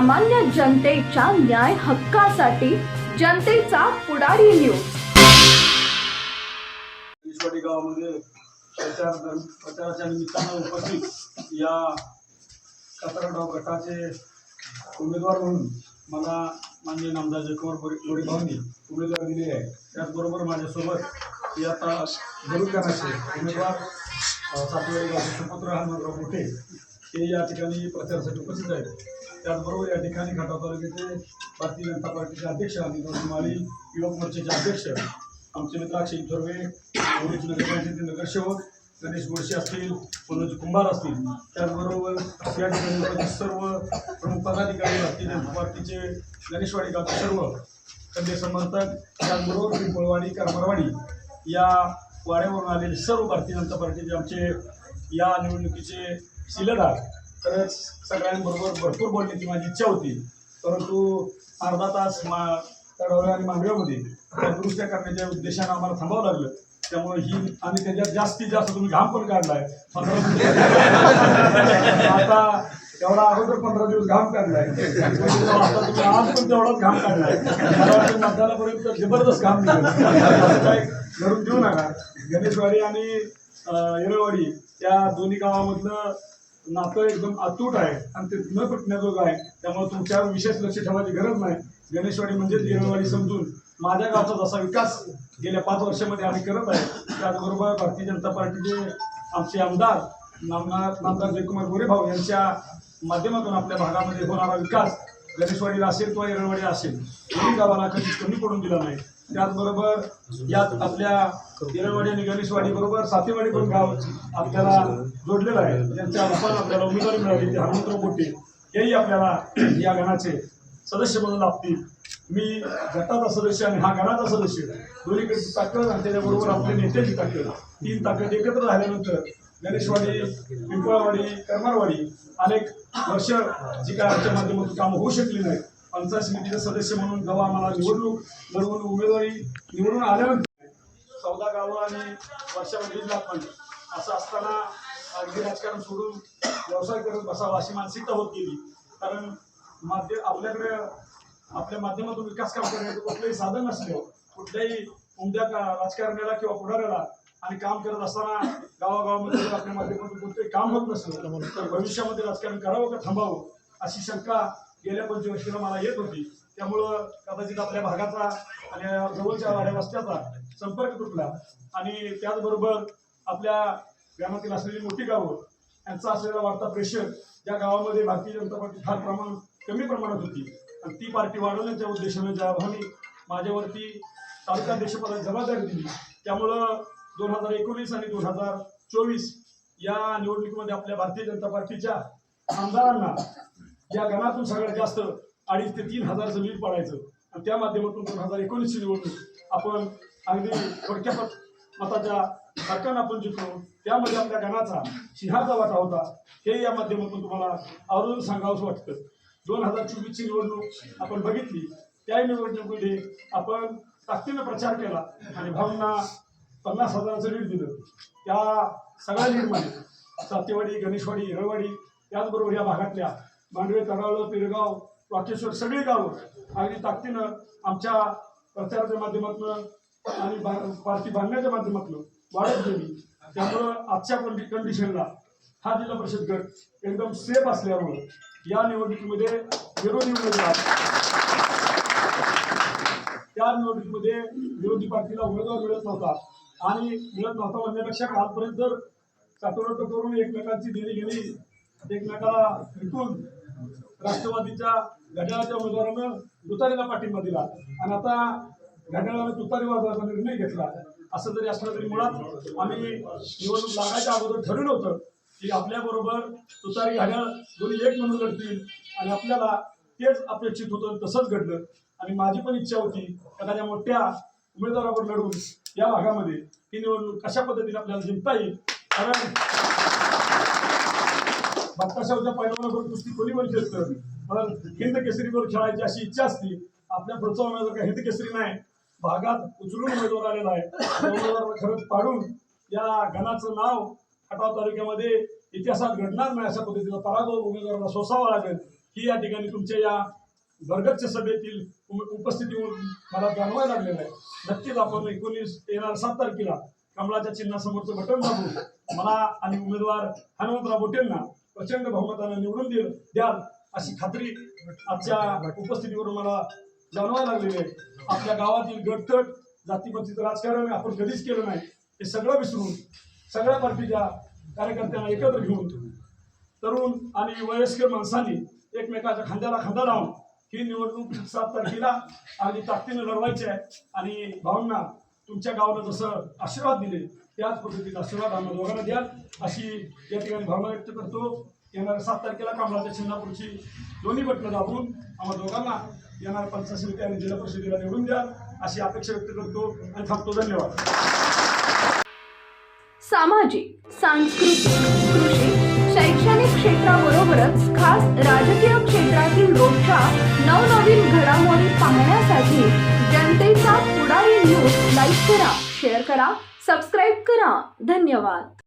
सामान्य जनतेच्या न्याय हक्कासाठी जनतेचा पुढारी न्यूज गावामध्ये प्रचार प्रचाराच्या निमित्तानं उपस्थित या कातरगाव गटाचे उमेदवार म्हणून मला माननीय नामदार जयकुमार गोरे उमेदवार दिली आहे त्याचबरोबर माझ्यासोबत हे आता गरुडकानाचे उमेदवार सातवेळी गावचे सुपुत्र हनुमंतराव मोठे हे या ठिकाणी प्रचारासाठी उपस्थित आहेत. त्याचबरोबर या ठिकाणी खटाव तालुक्याचे भारतीय जनता पार्टीचे अध्यक्ष आणि माळी युवक मोर्चाचे अध्यक्ष आमचे मित्र अक्षय थोरवे नगरपंचायती नगरसेवक गणेश गोडसे असतील मनोज कुंभार असतील. त्याचबरोबर या ठिकाणी सर्व प्रमुख पदाधिकारी भारतीय जनता पार्टीचे गणेशवाडी गावचे सर्व कन्या समर्थक त्याचबरोबर पिंपळवाडी करमरवाडी या वाड्यावरून आलेले सर्व भारतीय जनता पार्टीचे आमचे या निवडणुकीचे शिलेदार खरंच सगळ्यांबरोबर भरपूर बोलण्याची माझी इच्छा होती. परंतु अर्धा तास मा तडवल्या आणि मांडव्यामध्ये त्या दुरुस्त्या करण्याच्या उद्देशानं आम्हाला थांबावं लागलं. त्यामुळे ही आणि त्याच्यात जास्तीत जास्त तुम्ही घाम पण काढलाय. आता तेवढा अगोदर पंधरा दिवस घाम काढलाय. आता तुम्ही आज पण तेवढाच घाम काढलाय. मतदानापर्यंत जबरदस्त घाम निघेल काय देऊ नका. गणेशवाडी आणि अं, येरळवाडी त्या दोन्ही गावामधलं नातं एकदम अतूट आहे आणि ते न तुटण्याजोगं आहे. त्यामुळे तुमच्यावर विशेष लक्ष ठेवायची गरज नाही. गणेशवाडी म्हणजेच येरळवाडी समजून माझ्या गावचा जसा विकास गेल्या पाच वर्षामध्ये आम्ही करत आहे त्याचबरोबर भारतीय जनता पार्टीचे आमचे आमदार नामदार नामदार जयकुमार गोरेभाऊ यांच्या माध्यमातून आपल्या भागामध्ये होणारा विकास गणेशवाडीला असेल किंवा येरळवाडीला असेल कोणी गावाला कधीच कमी पडून दिला नाही. त्याचबरोबर यात आपल्या येरळवाडी आणि गणेशवाडी बरोबर सातेवाडी पण गाव आपल्याला जोडलेलं आहे. त्यांच्या रूपानं आपल्याला उमेदवारी मिळाली ते हनुमंतराव गोटे हेही आपल्याला या गणाचे सदस्य म्हणून लागतील. मी गटाचा सदस्य आणि हा गणाचा सदस्य दोन्हीकडे ताकद आणि त्याच्याबरोबर आपल्या नेत्याची ताकद तीन ताकद एकत्र झाल्यानंतर गणेशवाडी पिंपळावाडी करमारवाडी अनेक वर्ष जी काय आमच्या माध्यमातून कामं होऊ शकली नाही पंचायत समितीचे सदस्य म्हणून जेव्हा आम्हाला निवडणूक लढवून उमेदवारी निवडून आल्यानंतर चौदा गावं आणि वर्षामध्ये दीड पण असं असताना अगदी राजकारण सोडून व्यवसाय करत बसावा अशी मानसिकता होत गेली. कारण माध्यम आपल्याकडे आपल्या माध्यमातून विकास काम करण्याचं कुठलंही साधन नसल्यावर कुठल्याही उमद्या का राजकारण्याला किंवा पुढाऱ्याला आणि काम करत असताना गावागावामध्ये आपल्या माध्यमातून कोणतंही काम होत नसलं तर भविष्यामध्ये राजकारण करावं का थांबावं अशी शंका गेल्या पंचवर्षीला मला येत होती. त्यामुळं कदाचित आपल्या भागाचा आणि जवळच्या वाड्या रस्त्याचा संपर्क तुटला. आणि त्याचबरोबर आपल्या ग्रामातील असलेली मोठी गावं यांचा असलेला वाढता प्रेशर ज्या गावामध्ये भारतीय जनता पार्टी फार प्रमाण कमी प्रमाणात होती. आणि ती पार्टी वाढवण्याच्या उद्देशाने ज्या भावनी माझ्यावरती तालुका देशपदाची जबाबदारी दिली त्यामुळं दोन हजार एकोणीस आणि दोन हजार चोवीस या निवडणुकीमध्ये आपल्या भारतीय जनता पार्टीच्या आमदारांना या गणातून सगळ्यात जास्त अडीच ते तीन हजारचं लीड पडायचं आणि त्या माध्यमातून दोन हजार एकोणीसची निवडणूक आपण अगदी थोडक्या पत- मताच्या फरकानं आपण जिंकलो. त्यामध्ये आपल्या गणाचा सिंहाचा वाटा होता हे या माध्यमातून तुम्हाला आवर्जून सांगावंसं वाटतं. दोन हजार चोवीसची निवडणूक आपण बघितली. त्या निवडणुकीमध्ये आपण ताकदीनं प्रचार केला आणि भाऊंना पन्नास हजाराचं लीड दिलं. त्या सगळ्या लीडमध्ये सातेवाडी गणेशवाडी हिरळवाडी त्याचबरोबर या भागातल्या मांडवे तराळ पिरगाव वाकेश्वर सगळी गावं अगदी ताकदीनं आमच्या प्रचाराच्या माध्यमातून आणि पार्टी बांधण्याच्या माध्यमातून वाढत गेली. त्यामुळं आजच्या कंडि कंडिशनला हा जिल्हा परिषद गट एकदम सेफ असल्यामुळं या निवडणुकीमध्ये विरोधी उमेदवार त्या निवडणुकीमध्ये विरोधी पार्टीला उमेदवार मिळत नव्हता. आणि मिळत नव्हता म्हणण्यापेक्षा कालपर्यंत तर चाटोरट करून एकमेकांची देणी घेणी एकमेकाला विकून राष्ट्रवादीच्या घड्याळाच्या उमेदवारानं तुतारीला पाठिंबा दिला. आणि आता घड्याळानं तुतारी वाजवायचा निर्णय घेतला. असं जरी असलं तरी मुळात आम्ही निवडणूक लागायच्या अगोदर ठरवलं होतं की आपल्याबरोबर तुतारी घड्याळ दोन्ही एक म्हणून लढतील आणि आपल्याला तेच अपेक्षित होतं तसंच घडलं. आणि माझी पण इच्छा होती एखाद्या मोठ्या उमेदवारावर लढून या भागामध्ये ही निवडणूक कशा पद्धतीने आपल्याला जिंकता येईल. कारण बादशाहच्या पैलवानावर कुस्ती कोणी पण असतं? पण हिंद केसरीवर खेळायची अशी इच्छा असती आपल्या पुढचा उमेदवार काय? हिंद केसरी नाही. भागात उचलून उमेदवार आलेला आहे. उमेदवार खरंच पाडून या गणाचं नाव खटाव तालुक्यामध्ये इतिहासात घडणार नाही अशा पद्धतीचा पराभव उमेदवाराला सोसावा लागेल. ही या ठिकाणी तुमच्या या बरगतच्या सभेतील उप- उपस्थितीवरून मला जाणवायला लागलेलं आहे. नक्कीच आपण एकोणीस येणार सात तारखेला कमळाच्या चिन्हासमोरचं बटन दाबून मला आणि उमेदवार हनुमंतराव बोटेंना प्रचंड बहुमतानं निवडून देईल द्याल अशी खात्री आजच्या उपस्थितीवरून मला जाणवायला लागलेली आहे. आपल्या गावातील गटतट जातीपतीचं राजकारण आपण कधीच केलं नाही. हे सगळं विसरून सगळ्या पार्टीच्या कार्यकर्त्यांना एकत्र घेऊन तरुण आणि वयस्कर माणसांनी एकमेकाच्या खांद्याला खांदा लावून ही निवडणूक सात तारखेला अगदी ताकदीनं लढवायची आहे. आणि भावना तुमच्या गावाला जसं आशीर्वाद दिले त्याच पद्धतीने आशीर्वाद आम्हाला दोघांना द्या. अशी या ठिकाणी भावना व्यक्त करतो. येणाऱ्या सात तारखेला कामराच्या चिन्हापूरची दोन्ही बटणं दाबून आम्हाला दोघांना येणाऱ्या पंचायत समिती आणि जिल्हा परिषदेला निवडून द्या अशी अपेक्षा व्यक्त करतो आणि थांबतो. धन्यवाद. सामाजिक सांस्कृतिक कृषी शैक्षणिक क्षेत्राबरोबरच खास राजकीय क्षेत्रातील रोजच्या नवनवीन घडामोडी पाहण्यासाठी जनतेचा पुढारी न्यूज लाईक करा शेअर करा सबस्क्राईब करा. धन्यवाद.